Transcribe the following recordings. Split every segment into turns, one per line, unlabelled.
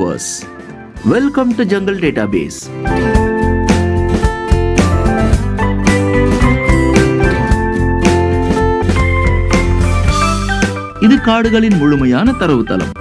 viewers, welcome to Jungle Database. இது காடுகளின் முழுமையான தரவுத்தளம்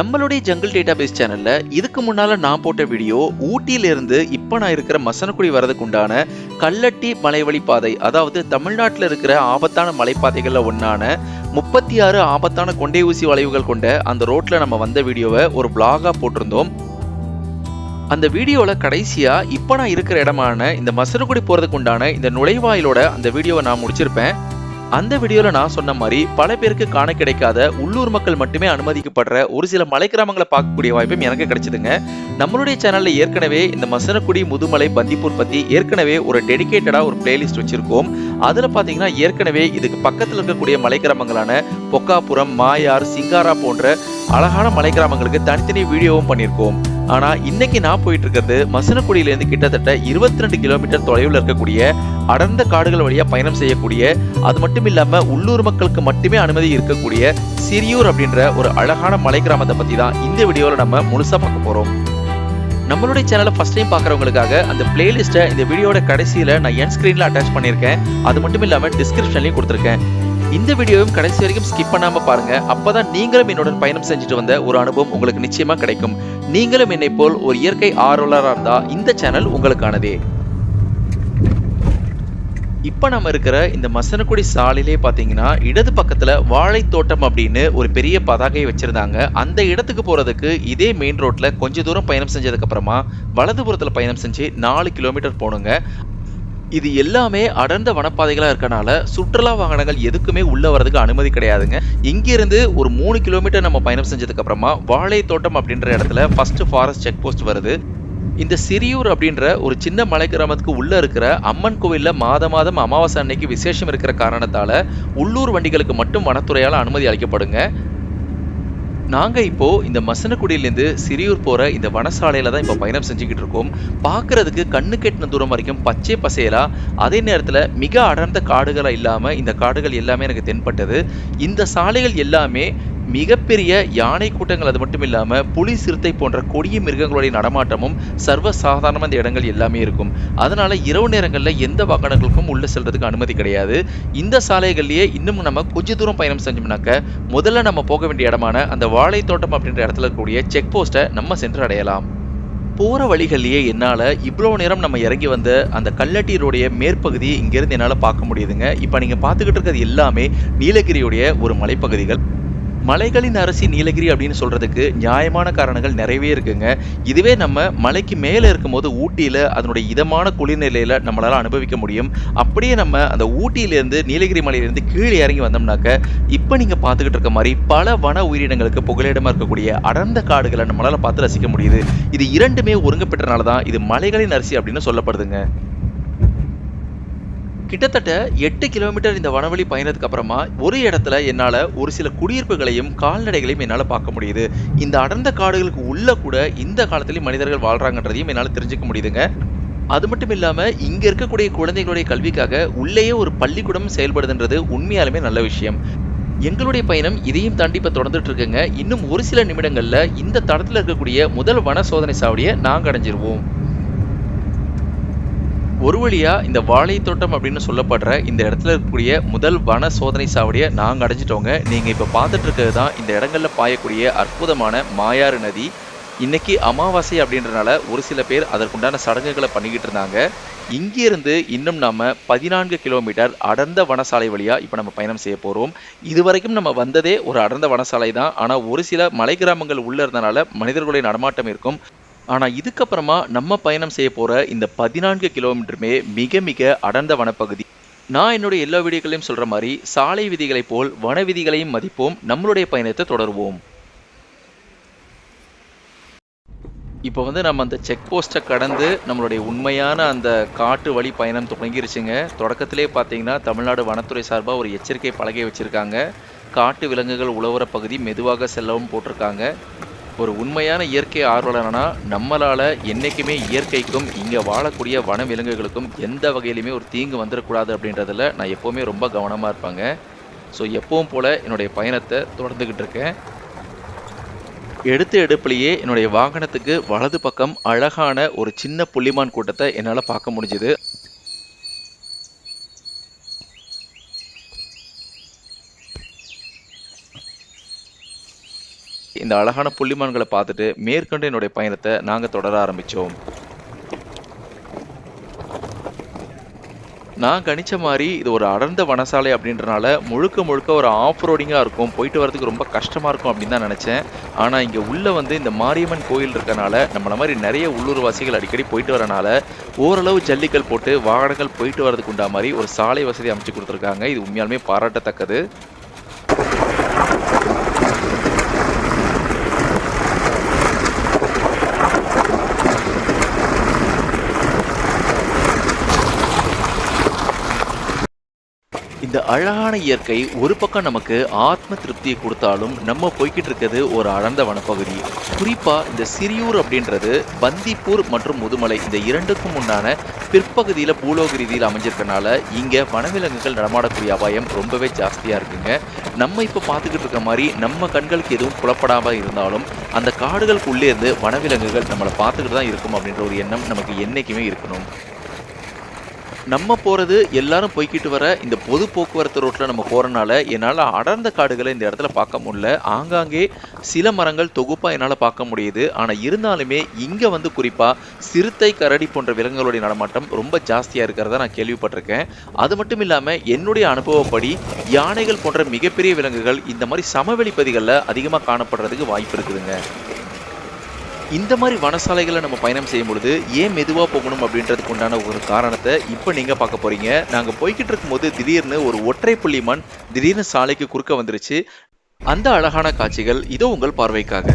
நம்மளுடைய ஜங்கிள் டேட்டாபேஸ் சேனல்ல இதுக்கு முன்னால நான் போட்ட வீடியோ ஊட்டியில இருந்து இப்ப நான் இருக்கிற மசனக்குடி வரதுக்கு உண்டான கல்லட்டி மலைவழி பாதை அதாவது தமிழ்நாட்டில் இருக்கிற ஆபத்தான மலைப்பாதைகளில் ஒன்றான முப்பத்தி ஆறு ஆபத்தான கொண்டை ஊசி வளைவுகள் கொண்ட அந்த ரோட்ல நம்ம வந்த வீடியோவை ஒரு பிளாகா போட்டிருந்தோம். அந்த வீடியோவில் கடைசியாக இப்போ நான் இருக்கிற இடமான இந்த மசனக்குடி போகிறதுக்கு உண்டான இந்த நுழைவாயிலோட அந்த வீடியோவை நான் முடிச்சிருப்பேன். அந்த வீடியோல நான் சொன்ன மாதிரி பல பேருக்கு காண கிடைக்காத உள்ளூர் மக்கள் மட்டுமே அனுமதிக்கப்படுற ஒரு சில மலை கிராமங்களை பார்க்கக்கூடிய வாய்ப்பும் எனக்கு கிடைச்சதுங்க. நம்மளுடைய சேனல்ல ஏற்கனவே இந்த மசனக்குடி முதுமலை பந்திப்பூர் பத்தி ஏற்கனவே ஒரு டெடிகேட்டடா ஒரு பிளேலிஸ்ட் வச்சிருக்கோம். அதுல பாத்தீங்கன்னா ஏற்கனவே இதுக்கு பக்கத்துல இருக்கக்கூடிய மலை கிராமங்களான பொக்காபுரம் மாயார் சிங்காரா போன்ற அழகான மலை கிராமங்களுக்கு தனித்தனி வீடியோவும் பண்ணியிருக்கோம். ஆனா இன்னைக்கு நான் போயிட்டு இருக்கிறது மசனக்குடியிலேருந்து கிட்டத்தட்ட இருபத்தி ரெண்டு கிலோமீட்டர் தொலைவில் இருக்கக்கூடிய அடர்ந்த காடுகள் வழியா பயணம் செய்யக்கூடிய அது மட்டும் இல்லாம உள்ளூர் மக்களுக்கு மட்டுமே அனுமதி இருக்கக்கூடிய சிறியூர் அப்படின்ற ஒரு அழகான மலை கிராமத்தை பத்தி தான் இந்த வீடியோவில் நம்ம முழுசா பார்க்க போறோம். நம்மளுடைய சேனலை ஃபஸ்ட் டைம் பார்க்குறவங்களுக்காக அந்த பிளேலிஸ்ட்டை இந்த வீடியோட கடைசியில் நான் என் ஸ்க்ரீனில் அட்டாச் பண்ணியிருக்கேன். அது மட்டும் இல்லாமல் டிஸ்கிரிப்ஷன்லையும் கொடுத்துருக்கேன். இந்த வீடியோவும் கடைசி வரைக்கும் ஸ்கிப் பண்ணாம பாருங்க. அப்பதான் நீங்களும் என்னுடன் பயணம் செஞ்சுட்டு வந்த ஒரு அனுபவம் உங்களுக்கு நிச்சயமா கிடைக்கும். நீங்களும் என்னை போல் ஒரு இயற்கை ஆர்வலராக இருந்தால் இந்த சேனல் உங்களுக்கானதே. இப்போ நம்ம இருக்கிற இந்த மசனக்குடி சாலையிலே பாத்தீங்கன்னா இடது பக்கத்துல வாழைத்தோட்டம் அப்படின்னு ஒரு பெரிய பதாகையை வச்சிருந்தாங்க. அந்த இடத்துக்கு போறதுக்கு இதே மெயின் ரோட்ல கொஞ்ச தூரம் பயணம் செஞ்சதுக்கு அப்புறமா பயணம் செஞ்சு நாலு கிலோமீட்டர் போகணுங்க இது எல்லாமே அடர்ந்த வனப்பாதைகளாக இருக்கனால சுற்றுலா வாகனங்கள் எதுக்குமே உள்ளே வரதுக்கு அனுமதி கிடையாதுங்க. இங்கிருந்து ஒரு மூணு கிலோமீட்டர் நம்ம பயணம் செஞ்சதுக்கப்புறமா வாழை வாழைத்தோட்டம் அப்படின்ற இடத்துல ஃபர்ஸ்ட் ஃபாரஸ்ட் செக் போஸ்ட் வருது. இந்த சிறியூர் அப்படின்ற ஒரு சின்ன மலை கிராமத்துக்கு உள்ளே இருக்கிற அம்மன் கோவிலில் மாத மாதம் அமாவாசை அன்னைக்கு விசேஷம் இருக்கிற காரணத்தால் உள்ளூர் வண்டிகளுக்கு மட்டும் வனத்துறையால் அனுமதி அளிக்கப்படுங்க. நாங்க இப்போ இந்த மசனக்குடியிலேருந்து சிறியூர் போற இந்த வனசாலையில் தான் இப்போ பயணம் செஞ்சுக்கிட்டு இருக்கோம். பார்க்குறதுக்கு கண்ணு கெட்டின தூரம் வரைக்கும் பச்சை பசேலா அதே நேரத்துல மிக அடர்ந்த காடுகளா இல்லாம இந்த காடுகள் எல்லாமே எனக்கு தென்பட்டது. இந்த சாலைகள் எல்லாமே மிகப்பெரிய யானை கூட்டங்கள் அது மட்டும் இல்லாமல் புலி சிறுத்தை போன்ற கொடிய மிருகங்களுடைய நடமாட்டமும் சர்வ சாதாரணமாக இந்த இடங்கள் எல்லாமே இருக்கும். அதனால இரவு நேரங்களில் எந்த வாகனங்களுக்கும் உள்ளே செல்றதுக்கு அனுமதி கிடையாது. இந்த சாலைகள்லேயே இன்னும் நம்ம கொஞ்ச தூரம் பயணம் செஞ்சோம்னாக்க முதல்ல நம்ம போக வேண்டிய இடமான அந்த வாழைத்தோட்டம் அப்படின்ற இடத்துல இருக்கக்கூடிய செக் போஸ்ட்டை நம்ம சென்று அடையலாம். போகிற வழிகள்லயே என்னால் இவ்வளோ நேரம் நம்ம இறங்கி வந்த அந்த கல்லட்டீருடைய மேற்பகுதி இங்கேருந்து என்னால் பார்க்க முடியுதுங்க. இப்போ நீங்கள் பார்த்துக்கிட்டு இருக்கிறது எல்லாமே நீலகிரியுடைய ஒரு மலைப்பகுதிகள். மலைகளின் அரசி நீலகிரி அப்படின்னு சொல்கிறதுக்கு நியாயமான காரணங்கள் நிறையவே இருக்குங்க. இதுவே நம்ம மலைக்கு மேலே இருக்கும்போது ஊட்டியில் அதனுடைய இதமான குளிர்நிலையில் நம்மளால் அனுபவிக்க முடியும். அப்படியே நம்ம அந்த ஊட்டியிலேருந்து நீலகிரி மலையிலேருந்து கீழே இறங்கி வந்தோம்னாக்க இப்போ நீங்கள் பார்த்துக்கிட்டு இருக்க மாதிரி பல வன உயிரினங்களுக்கு புகழிடமாக இருக்கக்கூடிய அடர்ந்த காடுகளை நம்மளால் பார்த்து ரசிக்க முடியுது. இது இரண்டுமே ஒருங்கப்பட்டனால தான் இது மலைகளின் அரிசி அப்படின்னு சொல்லப்படுதுங்க. கிட்டத்தட்ட எட்டு கிலோமீட்டர் இந்த வனவழி பயணத்துக்கு அப்புறமா ஒரு இடத்துல என்னால ஒரு சில குடியிருப்புகளையும் கால்நடைகளையும் என்னால பார்க்க முடியுது. இந்த அடர்ந்த காடுகளுக்கு உள்ள கூட இந்த காலத்திலயும் மனிதர்கள் வாழ்றாங்கன்றதையும் என்னால தெரிஞ்சுக்க முடியுதுங்க. அது மட்டும் இல்லாம இங்க இருக்கக்கூடிய குழந்தைகளுடைய கல்விக்காக உள்ளேயே ஒரு பள்ளிக்கூடம் செயல்படுதுன்றது உண்மையாலுமே நல்ல விஷயம். எங்களுடைய பயணம் இதையும் தாண்டி இப்ப தொடர்ந்துட்டு இருக்குங்க இன்னும் ஒரு சில நிமிடங்கள்ல இந்த தடத்துல இருக்கக்கூடிய முதல் வன சோதனை சாவடியை நாங்கள் அடைஞ்சிருவோம். ஒரு வழியாக இந்த வாழைத்தோட்டம் அப்படின்னு சொல்லப்படுற இந்த இடத்துல இருக்கக்கூடிய முதல் வன சோதனை சாவடியை நாங்கள் அடைஞ்சிட்டோங்க. நீங்கள் இப்போ பார்த்துட்டு இருக்கிறது தான் இந்த இடங்களில் பாயக்கூடிய அற்புதமான மாயாறு நதி. இன்னைக்கு அமாவாசை அப்படின்றனால ஒரு சில பேர் அதற்குண்டான சடங்குகளை பண்ணிக்கிட்டு இருந்தாங்க. இங்கிருந்து இன்னும் நாம் பதினான்கு கிலோமீட்டர் அடர்ந்த வனசாலை வழியாக இப்போ நம்ம பயணம் செய்ய போறோம். இதுவரைக்கும் நம்ம வந்ததே ஒரு அடர்ந்த வனசாலை தான். ஆனால் ஒரு சில மலை கிராமங்கள் உள்ளே இருந்தனால மனிதர்களுடைய நடமாட்டம் இருக்கும். ஆனால் இதுக்கப்புறமா நம்ம பயணம் செய்ய போகிற இந்த பதினான்கு கிலோமீட்டருமே மிக மிக அடர்ந்த வனப்பகுதி. நான் என்னுடைய எல்லா வீடியோக்களையும் சொல்கிற மாதிரி சாலை விதிகளைப் போல் வன விதிகளையும் மதிப்போம். நம்மளுடைய பயணத்தை தொடருவோம். இப்போ வந்து நம்ம அந்த செக் போஸ்ட்டை கடந்து நம்மளுடைய உண்மையான அந்த காட்டு வழி பயணம் தொடங்கிருச்சுங்க. தொடக்கத்திலே பார்த்தீங்கன்னா தமிழ்நாடு வனத்துறை சார்பாக ஒரு எச்சரிக்கை பலகை வச்சுருக்காங்க. காட்டு விலங்குகள் உழவுற பகுதி மெதுவாக செல்லவும் போட்டிருக்காங்க. ஒரு உண்மையான இயற்கை ஆர்வலனா நம்மளால என்னைக்குமே இயற்கைக்கும் இங்க வாழக்கூடிய வனவிலங்குகளுக்கும் எந்த வகையிலுமே ஒரு தீங்கு வந்துடக்கூடாது அப்படின்றதுல நான் எப்பவுமே ரொம்ப கவனமா இருப்பாங்க. ஸோ எப்பவும் போல என்னுடைய பயணத்தை தொடர்ந்துகிட்டு இருக்கேன். எடுத்த எடுப்புலயே என்னுடைய வாகனத்துக்கு வலது பக்கம் அழகான ஒரு சின்ன புள்ளிமான் கூட்டத்தை என்னால் பார்க்க முடிஞ்சுது. இந்த அழகான புள்ளிமான்களை பார்த்துட்டு மேற்கொண்டு என்னுடைய பயணத்தை நாங்கள் தொடர ஆரம்பித்தோம் நான் கணிச்ச மாதிரி இது ஒரு அடர்ந்த வனசாலை அப்படின்றனால முழுக்க முழுக்க ஒரு ஆஃப் ரோடிங்காக இருக்கும். போயிட்டு வரதுக்கு ரொம்ப கஷ்டமாக இருக்கும் அப்படின்னு தான் நினச்சேன். ஆனால் இங்கே உள்ளே வந்து இந்த மாரியம்மன் கோயில் இருக்கனால நம்மள மாதிரி நிறைய உள்ளூர்வாசிகள் அடிக்கடி போயிட்டு வரனால ஓரளவு ஜல்லிக்கல் போட்டு வாகனங்கள் போயிட்டு வரதுக்கு உண்டா மாதிரி ஒரு சாலை வசதி அமைச்சு கொடுத்துருக்காங்க. இது உண்மையாலுமே பாராட்டத்தக்கது. இந்த அழகான இயற்கை ஒரு பக்கம் நமக்கு ஆத்ம திருப்தியை கொடுத்தாலும் நம்ம போய்கிட்டு இருக்கிறது ஒரு அடர்ந்த வனப்பகுதி. குறிப்பா இந்த சிறியூர் அப்படின்றது பந்திப்பூர் மற்றும் முதுமலை இந்த இரண்டுக்கும் உண்டான பிற்பகுதியில் பூலோக ரீதியில் அமைஞ்சிருக்கனால இங்கே வனவிலங்குகள் நடமாடக்கூடிய அபாயம் ரொம்பவே ஜாஸ்தியாக இருக்குங்க. நம்ம இப்போ பார்த்துக்கிட்டு இருக்க மாதிரி நம்ம கண்களுக்கு எதுவும் புலப்படாமல் இருந்தாலும் அந்த காடுகளுக்குள்ளே இருந்து வனவிலங்குகள் நம்மளை பார்த்துக்கிட்டு தான் இருக்கும் அப்படின்ற ஒரு எண்ணம் நமக்கு என்றைக்குமே இருக்கணும். நம்ம போகிறது எல்லாரும் போய்க்கிட்டு வர இந்த பொது போக்குவரத்து ரோட்டில் நம்ம போகிறனால என்னால் அடர்ந்த காடுகளை இந்த இடத்துல பார்க்க முடியல. ஆங்காங்கே சில மரங்கள் தொகுப்பாக என்னால் பார்க்க முடியுது. ஆனால் இருந்தாலுமே இங்கே வந்து குறிப்பாக சிறுத்தை கரடி போன்ற விலங்குகளுடைய நடமாட்டம் ரொம்ப ஜாஸ்தியாக இருக்கிறத நான் கேள்விப்பட்டிருக்கேன். அது மட்டும் இல்லாமல் என்னுடைய அனுபவப்படி யானைகள் போன்ற மிகப்பெரிய விலங்குகள் இந்த மாதிரி சமவெளி பகுதிகளில் அதிகமாக காணப்படுறதுக்கு வாய்ப்பு இருக்குதுங்க. இந்த மாதிரி வனசாலைகளை நம்ம பயணம் செய்யும் பொழுது ஏன் மெதுவாக போகணும் அப்படின்றதுக்கு உண்டான ஒரு காரணத்தை இப்போ நீங்கள் பார்க்க போகிறீங்க நாங்கள் போய்கிட்டு இருக்கும்போது திடீர்னு ஒரு ஒற்றை புள்ளி மண் திடீர்னு சாலைக்கு குறுக்க வந்துருச்சு. அந்த அழகான காட்சிகள் இதோ உங்கள் பார்வைக்காக.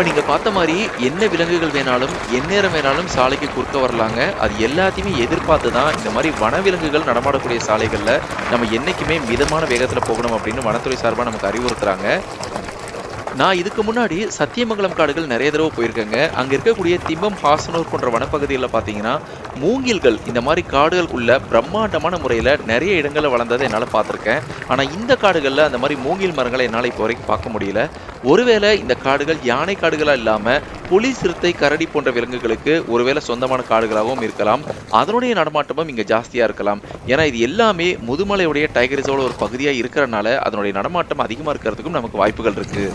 இப்போ நீங்கள் பார்த்த மாதிரி என்ன விலங்குகள் வேணாலும் எந்நேரம் வேணாலும் சாலைக்கு குறுக்க வரலாங்க. அது எல்லாத்தையுமே எதிர்பார்த்து தான் இந்த மாதிரி வனவிலங்குகள் நடமாடக்கூடிய சாலைகளில் நம்ம என்றைக்குமே மிதமான வேகத்தில் போகணும் அப்படின்னு வனத்துறை சார்பாக நமக்கு அறிவுறுத்துறாங்க. நான் இதுக்கு முன்னாடி சத்தியமங்கலம் காடுகள் நிறைய தடவை போயிருக்கேங்க. அங்கே இருக்கக்கூடிய திம்பம் ஹாசனூர் போன்ற வனப்பகுதிகளில் பார்த்தீங்கன்னா மூங்கில்கள் இந்த மாதிரி காடுகள் உள்ள பிரம்மாண்டமான முறையில் நிறைய இடங்களில் வளர்ந்ததை என்னால் பார்த்துருக்கேன் ஆனால் இந்த காடுகளில் அந்த மாதிரி மூங்கில் மரங்களை என்னால் இப்போ வரைக்கும் பார்க்க முடியல. ஒருவேளை இந்த காடுகள் யானை காடுகளாக இல்லாமல் புலி சிறுத்தை கரடி போன்ற விலங்குகளுக்கு ஒருவேளை சொந்தமான காடுகளாகவும் இருக்கலாம். அதனுடைய நடமாட்டமும் இங்கே ஜாஸ்தியாக இருக்கலாம். ஏன்னா இது எல்லாமே முதுமலையுடைய டைகரிஸோட ஒரு பகுதியாக இருக்கிறனால அதனுடைய நடமாட்டம் அதிகமாக இருக்கிறதுக்கும் நமக்கு வாய்ப்புகள் இருக்குது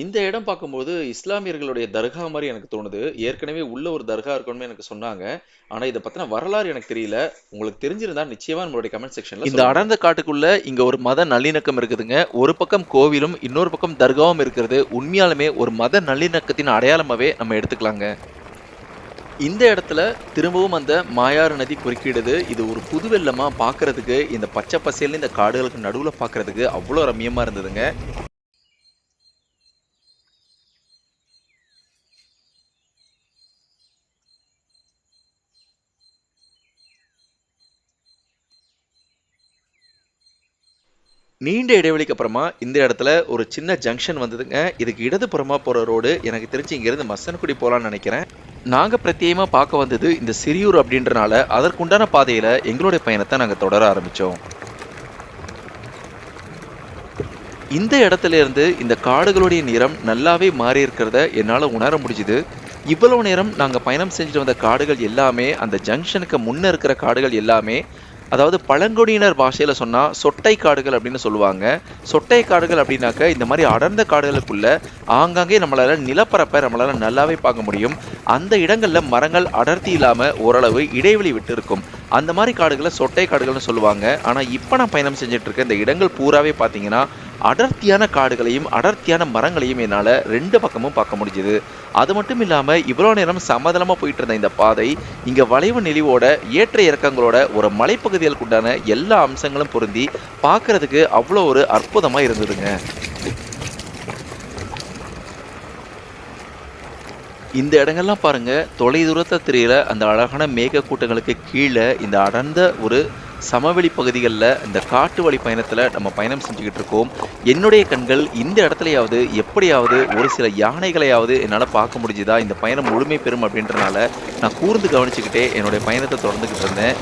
இந்த இடம் பார்க்கும்போது இஸ்லாமியர்களுடைய தர்கா மாதிரி எனக்கு தோணுது. ஏற்கனவே உள்ள ஒரு தர்கா இருக்கணும்னு எனக்கு சொன்னாங்க. ஆனா இதை பத்தின வரலாறு எனக்கு தெரியல. உங்களுக்கு தெரிஞ்சிருந்தா நிச்சயமா நம்மளுடைய கமெண்ட் செக்ஷன்ல இந்த அடர்ந்த காட்டுக்குள்ள இங்க ஒரு மத நல்லிணக்கம் இருக்குதுங்க. ஒரு பக்கம் கோவிலும் இன்னொரு பக்கம் தர்காவும் இருக்கிறது. உண்மையாலுமே ஒரு மத நல்லிணக்கத்தின் அடையாளமாவே நம்ம எடுத்துக்கலாங்க. இந்த இடத்துல திரும்பவும் அந்த மாயாறு நதி குறுக்கிடுது. இது ஒரு புது வெள்ளமா பார்க்கிறதுக்கு இந்த பச்சை பசேல்னு இந்த காடுகளுக்கு நடுவுல பார்க்கிறதுக்கு அவ்வளோ ரம்மியமா இருந்ததுங்க. நீண்ட இடைவெளிக்கு அப்புறமா இந்த இடத்துல ஒரு சின்ன ஜங்ஷன் வந்ததுங்க. இதுக்கு இடதுபுறமா போற ரோடு எனக்கு தெரிஞ்சு இங்கிருந்து மசனக்குடி போகலான்னு நினைக்கிறேன். நாங்க பிரத்யேகமா பார்க்க வந்தது இந்த சிறியூர் அப்படின்றனால அதற்குண்டான பாதையில எங்களுடைய பயணத்தை நாங்க தொடர ஆரம்பிச்சோம். இந்த இடத்துல இருந்து இந்த காடுகளுடைய நிறம் நல்லாவே மாறி இருக்கிறத என்னால் உணர முடிஞ்சுது. இவ்வளவு நேரம் நாங்கள் பயணம் செஞ்சுட்டு வந்த காடுகள் எல்லாமே அந்த ஜங்ஷனுக்கு முன்ன இருக்கிற காடுகள் எல்லாமே அதாவது பழங்குடியினர் பாஷையில் சொன்னால் சொட்டை காடுகள் அப்படின்னு சொல்லுவாங்க. சொட்டை காடுகள் அப்படின்னாக்க இந்த மாதிரி அடர்ந்த காடுகளுக்குள்ள ஆங்காங்கே நம்மளால் நிலப்பரப்பை நம்மளால் நல்லாவே பார்க்க முடியும். அந்த இடங்களில் மரங்கள் அடர்த்தி இல்லாமல் ஓரளவு இடைவெளி விட்டு இருக்கும் அந்த மாதிரி காடுகளை சொட்டை காடுகள்னு சொல்லுவாங்க. ஆனால் இப்போ நான் பயணம் செஞ்சுட்டு இருக்க இந்த இடங்கள் பூராவே பார்த்தீங்கன்னா அடர்த்தியான காடுகளையும் அடர்த்தியான மரங்களையும் என்னால் ரெண்டு பக்கமும் பார்க்க முடிஞ்சுது. அது மட்டும் இல்லாமல் இவ்வளோ நேரம் சமதளமாக போயிட்டு இருந்த இந்த பாதை இங்கே வளைவு நெளிவோட ஏற்ற இறக்கங்களோட ஒரு மலைப்பகுதிகளுக்குண்டான எல்லா அம்சங்களும் பொருந்தி பார்க்கறதுக்கு அவ்வளோ ஒரு அற்புதமாக இருந்ததுங்க. இந்த இடங்கள்லாம் பாருங்க தொலை தூரத்தில் தெரியல அந்த அழகான மேக கூட்டங்களுக்கு கீழே இந்த அடர்ந்த ஒரு சமவெளி பகுதிகளில் இந்த காட்டு வழி பயணத்தில் நம்ம பயணம் செஞ்சுக்கிட்டு இருக்கோம். என்னுடைய கண்கள் இந்த இடத்துலையாவது எப்படியாவது ஒரு சில யானைகளையாவது என்னால் பார்க்க முடிஞ்சுதா? இந்த பயணம் முழுமை பெறும் அப்படின்றனால நான் கூர்ந்து கவனிச்சுக்கிட்டே என்னுடைய பயணத்தை தொடர்ந்துக்கிட்டு இருந்தேன்.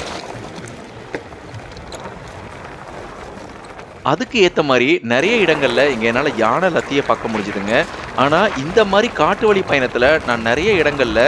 அதுக்கு ஏற்ற மாதிரி நிறைய இடங்களில் இங்கே என்னால் யானை லத்தியை பார்க்க முடிஞ்சுதுங்க. ஆனால் இந்த மாதிரி காட்டு வழி பயணத்தில் நான் நிறைய இடங்களில்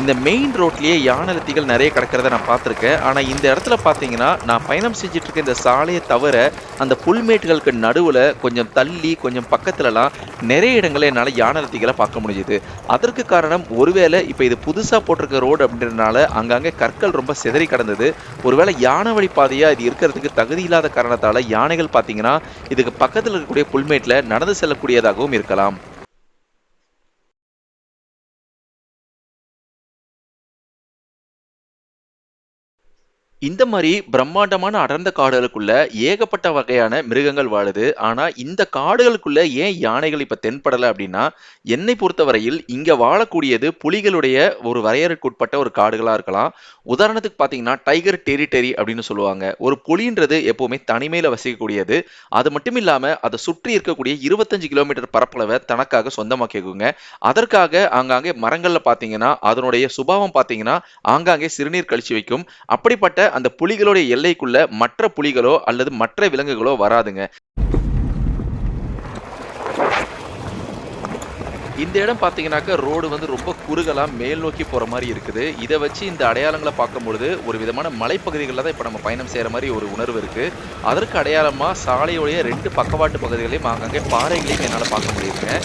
இந்த மெயின் ரோட்லேயே யானலத்திகள் நிறைய கிடக்கிறத நான் பார்த்துருக்கேன். ஆனால் இந்த இடத்துல பார்த்தீங்கன்னா நான் பயணம் செஞ்சுட்டு இருக்க இந்த சாலையை தவிர அந்த புல்மேட்டுகளுக்கு நடுவில் கொஞ்சம் தள்ளி கொஞ்சம் பக்கத்துலலாம் நிறைய இடங்களில் என்னால் யானலத்திகளை பார்க்க முடிஞ்சுது. அதற்கு காரணம் ஒருவேளை இப்போ இது புதுசாக போட்டிருக்க ரோடு அப்படின்றனால அங்கங்கே கற்கள் ரொம்ப சிதறி கிடந்தது. ஒருவேளை யானை வழி பாதையாக இது இருக்கிறதுக்கு தகுதி இல்லாத காரணத்தால் யானைகள் பார்த்தீங்கன்னா இதுக்கு பக்கத்தில் இருக்கக்கூடிய புல்மேட்டில் நடந்து செல்லக்கூடியதாகவும் இருக்கலாம். இந்த மாதிரி பிரம்மாண்டமான அடர்ந்த காடுகளுக்குள்ள ஏகப்பட்ட வகையான மிருகங்கள் வாழுது. ஆனா இந்த காடுகளுக்குள்ள ஏன் யானைகள் இப்ப தென்படல அப்படின்னா என்னை பொறுத்தவரையில் இங்க வாழக்கூடியது புலிகளுடைய ஒரு வரையறைக்குட்பட்ட ஒரு காடுகளா இருக்கலாம். உதாரணத்துக்கு பாத்தீங்கன்னா டைகர் டெரிட்டரி அப்படின்னு சொல்லுவாங்க. ஒரு புலின்றது எப்பவுமே தனிமையில வசிக்கக்கூடியது. அது மட்டும் இல்லாம அதை சுற்றி இருக்கக்கூடிய இருபத்தஞ்சு கிலோமீட்டர் பரப்பளவை தனக்காக சொந்தமாக்கிக்குங்க. அதற்காக ஆங்காங்கே மரங்கள்ல பாத்தீங்கன்னா அதனுடைய சுபாவம் பாத்தீங்கன்னா ஆங்காங்கே சிறுநீர் கழிச்சு வைக்கும். அப்படிப்பட்ட அந்த புலிகளுடைய எல்லைக்குள்ள மற்ற புலிகளோ அல்லது மற்ற விலங்குகளோ வராதுங்க. இந்த இடம் பார்த்தீங்கன்னாக்க ரோடு வந்து ரொம்ப குறுகலாக மேல் நோக்கி போகிற மாதிரி இருக்குது. இதை வச்சு இந்த அடையாளங்களை பார்க்கும்பொழுது ஒரு விதமான மலைப்பகுதிகளில் தான் இப்போ நம்ம பயணம் செய்கிற மாதிரி ஒரு உணர்வு இருக்குது அதற்கு அடையாளமாக சாலையுடைய ரெண்டு பக்கவாட்டு பகுதிகளையும் ஆங்காங்கே பாறைகளையும் என்னால் பார்க்க முடியுதுங்க.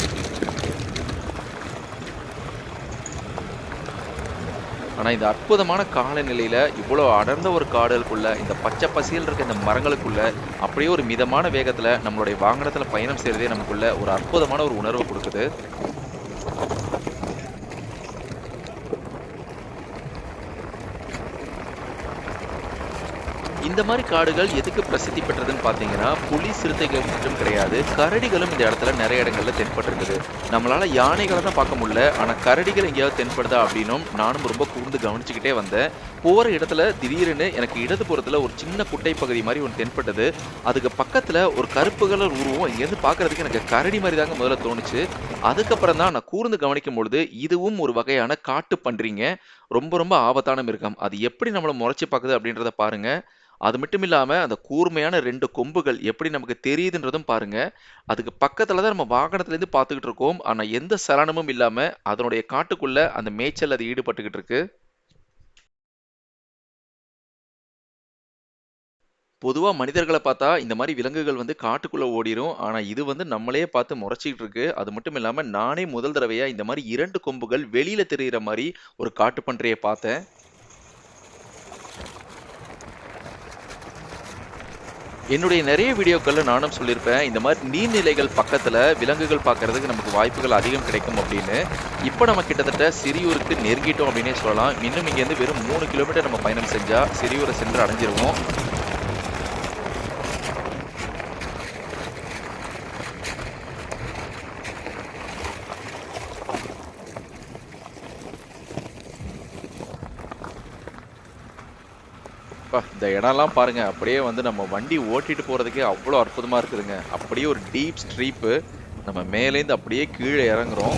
ஆனால் இந்த அற்புதமான காலநிலையில் இவ்வளோ அடர்ந்த ஒரு காடுகளுக்குள்ளே இந்த பச்சை பசியில் இருக்க இந்த மரங்களுக்குள்ள அப்படியே ஒரு மிதமான வேகத்தில் நம்மளுடைய வாகனத்தில் பயணம் செய்கிறதே நமக்குள்ள ஒரு அற்புதமான ஒரு உணர்வு கொடுக்குது. இந்த மாதிரி காடுகள் எதுக்கு பிரசித்தி பெற்றதுன்னு பார்த்தீங்கன்னா புலி சிறுத்தைகள் மட்டும் கிடையாது கரடிகளும் இந்த இடத்துல நிறைய இடங்கள்ல தென்பட்டிருக்குது. நம்மளால யானைகளை தான் பார்க்க முடியல ஆனா கரடிகள் எங்கேயாவது தென்படுதா அப்படின்னும் நானும் ரொம்ப கூர்ந்து கவனிச்சுக்கிட்டே வந்தேன். போற இடத்துல திடீர்னு எனக்கு இடது புறத்தில் ஒரு சின்ன குட்டை பகுதி மாதிரி ஒன்று தென்பட்டது. அதுக்கு பக்கத்துல ஒரு கருப்பு கலர் உருவம் இங்கேருந்து பார்க்கறதுக்கு எனக்கு கரடி மாதிரி தாங்க முதல்ல தோணுச்சு. அதுக்கப்புறம் தான் நான் கூர்ந்து கவனிக்கும் பொழுது இதுவும் ஒரு வகையான காட்டு பன்றிங்க. ரொம்ப ரொம்ப ஆபத்தான மிருகம். அது எப்படி நம்மளை முறைச்சி பார்க்குது அப்படின்றத பாருங்க. அது மட்டும் இல்லாமல் அந்த கூர்மையான ரெண்டு கொம்புகள் எப்படி நமக்கு தெரியுதுன்றதும் பாருங்க. அதுக்கு பக்கத்தில் தான் நம்ம வாகனத்துலேருந்து பார்த்துக்கிட்டு இருக்கோம். ஆனால் எந்த சலனமும் இல்லாமல் அதனுடைய காட்டுக்குள்ளே அந்த மேய்ச்சல் அது ஈடுபட்டுக்கிட்டு இருக்கு. பொதுவாக மனிதர்களை பார்த்தா இந்த மாதிரி விலங்குகள் வந்து காட்டுக்குள்ளே ஓடிரும். ஆனால் இது வந்து நம்மளே பார்த்து முறைச்சிக்கிட்டு இருக்கு. அது மட்டும் இல்லாமல் நானே முதல் தடவையாக இந்த மாதிரி இரண்டு கொம்புகள் வெளியில் தெரிகிற மாதிரி ஒரு காட்டு பன்றியை பார்த்தேன். என்னுடைய நிறைய வீடியோக்களில் நானும் சொல்லியிருப்பேன் இந்த மாதிரி நீர்நிலைகள் பக்கத்தில் விலங்குகள் பார்க்கறதுக்கு நமக்கு வாய்ப்புகள் அதிகம் கிடைக்கும் அப்படின்னு. இப்போ நம்ம கிட்டத்தட்ட சிறியூருக்கு நெருங்கிட்டோம் அப்படின்னே சொல்லலாம். இன்னும் இங்கேருந்து வெறும் மூணு கிலோமீட்டர் நம்ம பயணம் செஞ்சால் சிறியூரை சென்று அடைஞ்சிருவோம். இந்த இடம்லாம் பாருங்கள் அப்படியே வந்து நம்ம வண்டி ஓட்டிட்டு போகிறதுக்கே அவ்வளோ அற்புதமாக இருக்குதுங்க. அப்படியே ஒரு டீப் ஸ்ட்ரீப்பு நம்ம மேலேருந்து அப்படியே கீழே இறங்குறோம்.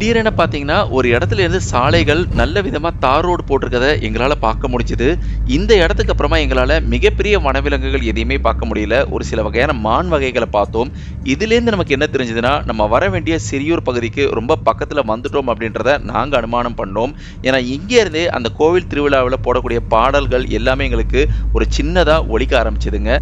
திடீரென பார்த்தீங்கன்னா ஒரு இடத்துல இருந்து சாலைகள் நல்ல விதமாக தார் ரோடு போட்டிருக்கத எங்களால் பார்க்க முடிஞ்சுது. இந்த இடத்துக்கு அப்புறமா எங்களால் மிகப்பெரிய வனவிலங்குகள் எதையுமே பார்க்க முடியல. ஒரு சில வகையான மான் வகைகளை பார்த்தோம். இதுலேருந்து நமக்கு என்ன தெரிஞ்சதுன்னா நம்ம வர வேண்டிய சிறியூர் பகுதிக்கு ரொம்ப பக்கத்தில் வந்துட்டோம் அப்படின்றத நாங்கள் அனுமானம் பண்ணோம். ஏன்னா இங்கேருந்தே அந்த கோவில் திருவிழாவில் போடக்கூடிய பாடல்கள் எல்லாமே எங்களுக்கு ஒரு சின்னதாக ஒழிக்க ஆரம்பிச்சதுங்க.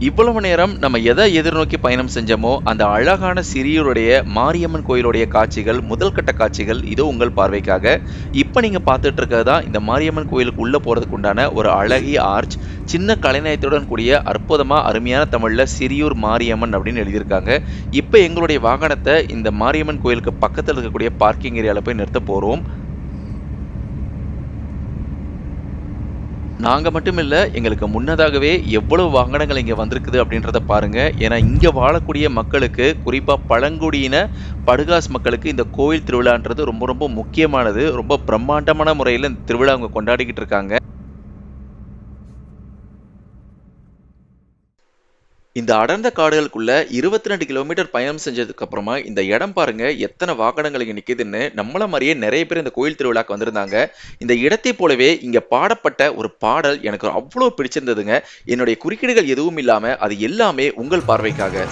இவ்வளவு நேரம் நம்ம எதை எதிர்நோக்கி பயணம் செஞ்சோமோ அந்த அழகான சிறியூருடைய மாரியம்மன் கோயிலுடைய காட்சிகள் முதல் கட்ட காட்சிகள் இதோ உங்கள் பார்வைக்காக. இப்போ நீங்கள் பார்த்துட்டு இருக்கிறது தான் இந்த மாரியம்மன் கோயிலுக்கு உள்ளே போகிறதுக்கு உண்டான ஒரு அழகிய ஆர்ச் சின்ன கலைநயத்துடன் கூடிய அற்புதமாக அருமையான தமிழில் சிறியூர் மாரியம்மன் அப்படின்னு எழுதியிருக்காங்க. இப்போ எங்களுடைய வாகனத்தை இந்த மாரியம்மன் கோயிலுக்கு பக்கத்தில் இருக்கக்கூடிய பார்க்கிங் ஏரியாவில் போய் நிறுத்த போகிறோம் நாங்கள் மட்டும் இல்லை எங்களுக்கு முன்னதாகவே எவ்வளவு வாகனங்கள் இங்கே வந்திருக்குது அப்படின்றத பாருங்கள் ஏன்னா இங்கே வாழக்கூடிய மக்களுக்கு குறிப்பாக பழங்குடியின படுகாஸ் மக்களுக்கு இந்த கோயில் திருவிழான்றது ரொம்ப ரொம்ப முக்கியமானது. ரொம்ப பிரம்மாண்டமான முறையில் இந்த திருவிழா அவங்க கொண்டாடிக்கிட்டு இருக்காங்க. இந்த அடர்ந்த காடுகளுக்குள்ள இருபத்தி ரெண்டு கிலோமீட்டர் பயணம் செஞ்சதுக்கு அப்புறமா இந்த இடம் பாருங்க எத்தனை வாகனங்கள் இங்க நிக்குதுன்னு நம்மள மாதிரியே நிறைய பேர் இந்த கோயில் திருவிழாக்கு வந்திருந்தாங்க. இந்த இடத்தை போலவே இங்க பாடப்பட்ட ஒரு பாடல் எனக்கு அவ்வளோ பிடிச்சிருந்ததுங்க. என்னுடைய குறுக்கீடுகள் எதுவும் இல்லாம அது எல்லாமே உங்கள் பார்வைக்காக.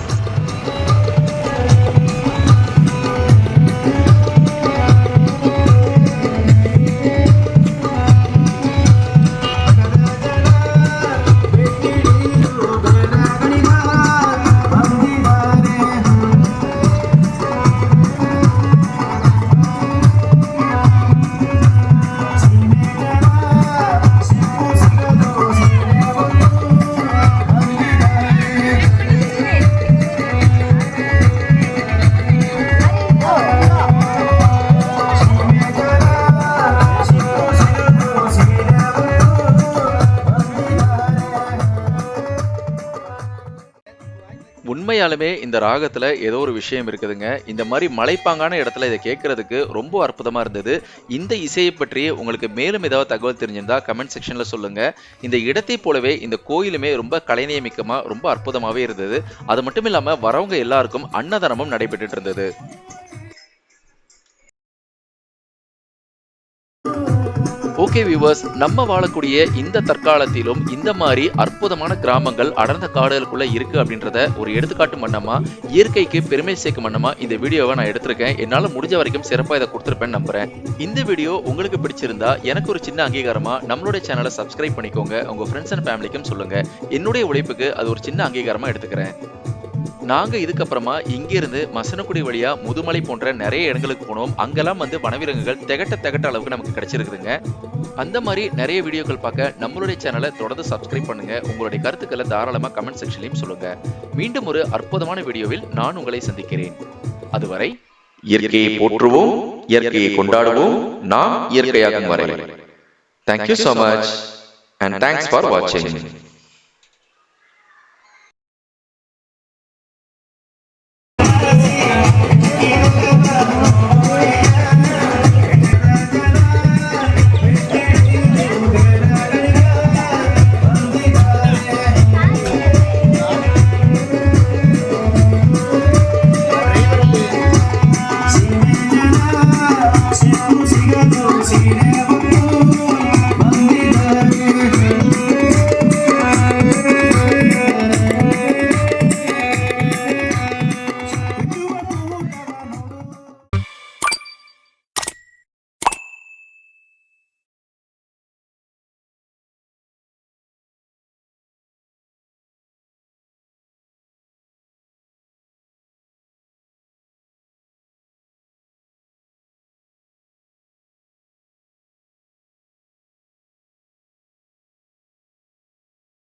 உண்மையாலுமே இந்த ராகத்துல ஏதோ ஒரு விஷயம் இருக்குதுங்க. இந்த மாதிரி மலைப்பாங்கான இடத்துல இதை கேட்கறதுக்கு ரொம்ப அற்புதமா இருந்தது. இந்த இசையை பற்றி உங்களுக்கு மேலும் ஏதாவது தகவல் தெரிஞ்சிருந்தா கமெண்ட் செக்ஷன்ல சொல்லுங்க. இந்த இடத்தை போலவே இந்த கோயிலுமே ரொம்ப கலைநயமிக்கமா ரொம்ப அற்புதமாவே இருந்தது. அது மட்டும் இல்லாம வரவங்க எல்லாருக்கும் அன்னதானமும் நடைபெற்று இருந்தது. ஓகே வியூவர்ஸ் நம்ம வாழக்கூடிய இந்த தற்காலத்திலும் இந்த மாதிரி அற்புதமான கிராமங்கள் அடர்ந்த காடுகளுக்குள்ள இருக்கு அப்படின்றத ஒரு எடுத்துக்காட்டு மன்னமா இயற்கைக்கு பெருமை சேர்க்கும் மன்னமா இந்த வீடியோவை நான் எடுத்திருக்கேன். என்னால முடிஞ்ச வரைக்கும் சிறப்பாக இதை கொடுத்துருப்பேன்னு நம்புறேன். இந்த வீடியோ உங்களுக்கு பிடிச்சிருந்தா எனக்கு ஒரு சின்ன அங்கீகாரமா நம்மளுடைய சேனலை சப்ஸ்கிரைப் பண்ணிக்கோங்க. உங்க ஃப்ரெண்ட்ஸ் அண்ட் ஃபேமிலிக்கும் சொல்லுங்க. என்னுடைய உழைப்புக்கு அது ஒரு சின்ன அங்கீகாரமா எடுத்துக்கிறேன். நாங்க இதுக்கப்புறமா இங்கிருந்து மசனக்குடி வழியா முதுமலை போன்ற நிறைய இடங்களுக்கு போனோம். அங்கெல்லாம் வந்து வனவிலங்குகள் திகட்ட திகட்ட அளவுக்கு நமக்கு கிடைச்சிருக்குதுங்க. அந்த மாதிரி நிறைய வீடியோக்கள் பார்க்க நம்மளுடைய சேனலை தொடர்ந்து சப்ஸ்கிரைப் பண்ணுங்க. உங்களுடைய கருத்துக்களை தாராளமா கமெண்ட் செக்ஷன்லையும் சொல்லுங்க. மீண்டும் ஒரு அற்புதமான வீடியோவில் நான் உங்களை சந்திக்கிறேன். அதுவரை இயற்கையை போற்றுவோம் இயற்கையை கொண்டாடுவோம். நாம் இயற்கையாக வரை thank you so much and thanks for வாட்சிங்